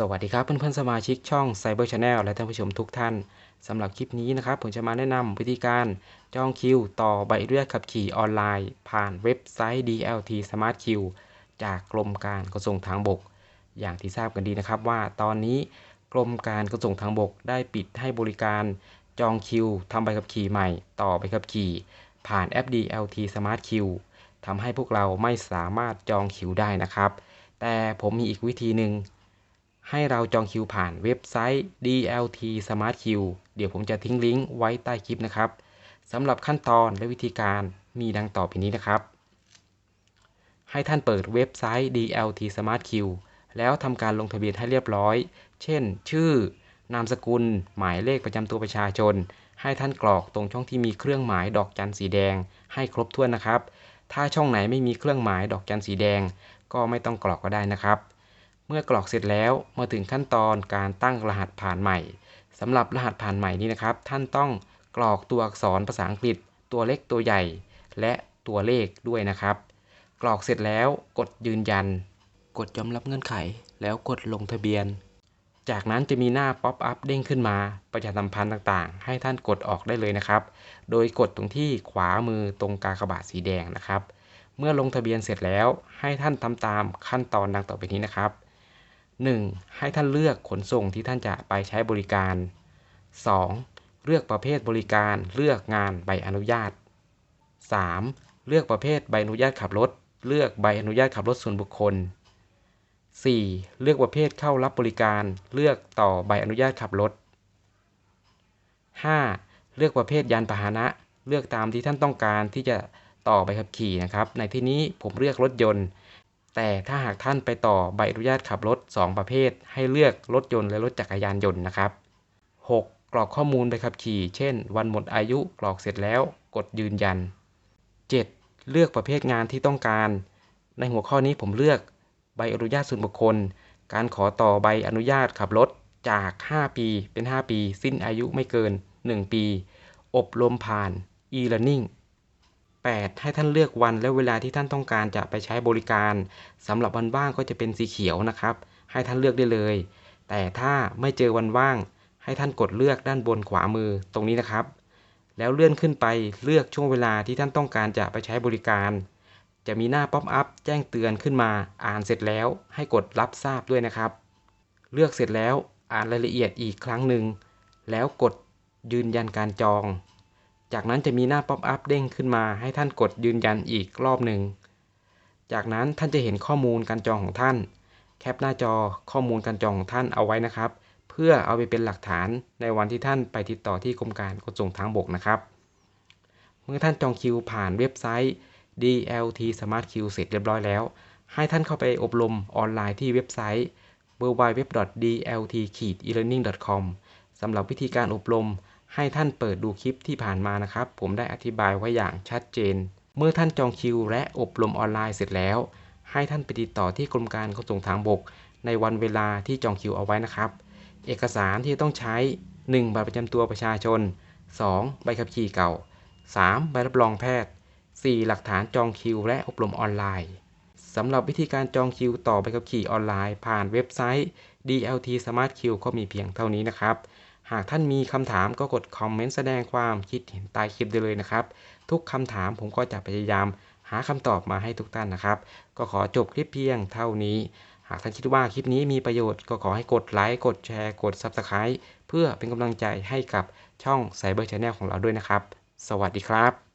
สวัสดีครับเพื่อนๆสมาชิกช่อง Cyber Channel และท่านผู้ชมทุกท่านสำหรับคลิปนี้นะครับผมจะมาแนะนำวิธีการจองคิว ต่อใบอนุญาตขับขี่ออนไลน์ ผ่านเว็บไซต์ DLT Smart Q จากกรมการขนส่งทางบก อย่างที่ทราบกันดีนะครับว่าตอนนี้กรมการขนส่งทางบกได้ปิดให้บริการจองคิวทำใบขับขี่ใหม่ ต่อใบขับขี่ ผ่านแอป DLT Smart Q ทำให้พวกเราไม่สามารถจองคิวได้นะครับ แต่ผมมีอีกวิธีหนึ่ง ให้เราจองคิวผ่านเว็บไซต์ DLT Smart queue เดี๋ยวผมจะทิ้งลิงก์ไว้ใต้คลิปนะครับสำหรับขั้นตอนและวิธีการมีดังต่อไปนี้นะครับ ให้ท่านเปิดเว็บไซต์ DLT Smart queue แล้วทำการลงทะเบียนให้เรียบร้อย เช่น ชื่อ นามสกุล หมายเลขประจำตัวประชาชน ให้ท่านกรอกตรงช่องที่มีเครื่องหมายดอกจันสีแดง ให้ครบถ้วนนะครับ ถ้าช่องไหนไม่มีเครื่องหมายดอกจันสีแดง ก็ไม่ต้องกรอกก็ได้นะครับ เมื่อกรอกเสร็จแล้วมาถึงขั้นตอนการตั้งรหัสผ่านใหม่สำหรับรหัสผ่านใหม่นี้นะครับ ท่านต้องกรอกตัวอักษรภาษาอังกฤษ ตัวเล็กตัวใหญ่ และตัวเลขด้วยนะครับ กรอกเสร็จแล้วกดยืนยัน กดยอมรับเงื่อนไข แล้วกดลงทะเบียน จากนั้นจะมีหน้าป๊อปอัพเด้งขึ้นมา ประชาสัมพันธ์ต่างๆ ให้ท่านกดออกได้เลยนะครับ โดยกดตรงที่ขวามือตรงกากบาทสีแดงนะครับ เมื่อลงทะเบียนเสร็จแล้วให้ท่านทำตามขั้นตอนดังต่อไปนี้นะครับ 1. ให้ท่านเลือกขนส่งที่ท่านจะไปใช้บริการ 2. เลือกประเภทบริการ เลือกงานใบอนุญาต 3. เลือกประเภทใบอนุญาตขับรถ เลือกใบอนุญาตขับรถส่วนบุคคล 4. เลือกประเภทเข้ารับบริการ เลือกต่อใบอนุญาตขับรถ 5. เลือกประเภทยานพาหนะ เลือกตามที่ท่านต้องการที่จะต่อใบขับขี่นะครับ ในที่นี้ผมเลือกรถยนต์ แต่ถ้าหากท่านไปต่อใบอนุญาตขับรถ 2 ประเภท ให้เลือกรถยนต์และรถจักรยานยนต์นะครับ 6. กรอกข้อมูลใบขับขี่ เช่น วันหมดอายุกรอกเสร็จแล้วกดยืนยัน 7. เลือกประเภทงานที่ต้องการ ในหัวข้อนี้ผมเลือกใบอนุญาตส่วนบุคคล การขอต่อใบอนุญาตขับรถจาก 5 ปีเป็น 5 ปี สิ้นอายุไม่เกิน 1 ปี อบรมผ่าน e-learning 8. ให้ท่านเลือกวันและเวลาที่ท่านต้องการจะไปใช้บริการสำหรับวันว่างก็จะเป็นสีเขียวนะครับ ให้ท่านเลือกได้เลย แต่ถ้าไม่เจอวันว่าง ให้ท่านกดเลือกด้านบนขวามือตรงนี้นะครับ แล้วเลื่อนขึ้นไปเลือกช่วงเวลาที่ท่านต้องการจะไปใช้บริการ จะมีหน้าป๊อปอัพแจ้งเตือนขึ้นมา อ่านเสร็จแล้ว ให้กดรับทราบด้วยนะครับ เลือกเสร็จแล้วอ่านรายละเอียดอีกครั้งหนึ่งแล้วกดยืนยันการจอง จากนั้นจะมีหน้าป๊อปอัพเด้งขึ้นมาให้ท่านกดยืนยันอีกรอบหนึ่ง จากนั้นท่านจะเห็นข้อมูลการจองของท่าน แคปหน้าจอข้อมูลการจองของท่านเอาไว้นะครับ เพื่อเอาไปเป็นหลักฐานในวันที่ท่านไปติดต่อที่กรมการขนส่งทางบกนะครับ เมื่อท่านจองคิวผ่านเว็บไซต์ DLT Smart Queue เสร็จเรียบร้อยแล้ว ให้ท่านเข้าไปอบรมออนไลน์ที่เว็บไซต์ www.dlt-elearning.com สำหรับวิธีการอบรม ให้ท่านเปิดดูคลิปที่ผ่านมานะครับ ผมได้อธิบายไว้อย่างชัดเจน เมื่อท่านจองคิว และอบรมออนไลน์เสร็จแล้ว ให้ท่านไปติดต่อที่กรมการขนส่งทางบก ในวันเวลาที่จองคิวเอาไว้นะครับ เอกสารที่ต้องใช้ 1. บัตรประจำตัวประชาชน 2. ใบขับขี่เก่า 3. ใบรับรองแพทย์ 4. หลักฐานจองคิว และอบรมออนไลน์สำหรับวิธีการจองคิวต่อใบขับขี่ออนไลน์ ผ่านเว็บไซต์ DLT Smart Q ก็มีเพียงเท่านี้นะครับ หากท่านมีคำถามก็กดคอมเมนต์แสดงความคิดเห็นใต้คลิปได้เลยนะครับ ทุกคำถามผมก็จะพยายามหาคำตอบมาให้ทุกท่านนะครับ ก็ขอจบคลิปเพียงเท่านี้ หากท่านคิดว่าคลิปนี้มีประโยชน์ก็ขอให้กดไลค์กดแชร์กด Subscribe เพื่อเป็นกำลังใจให้กับช่อง Cyber Channel ของเราด้วยนะครับ สวัสดีครับ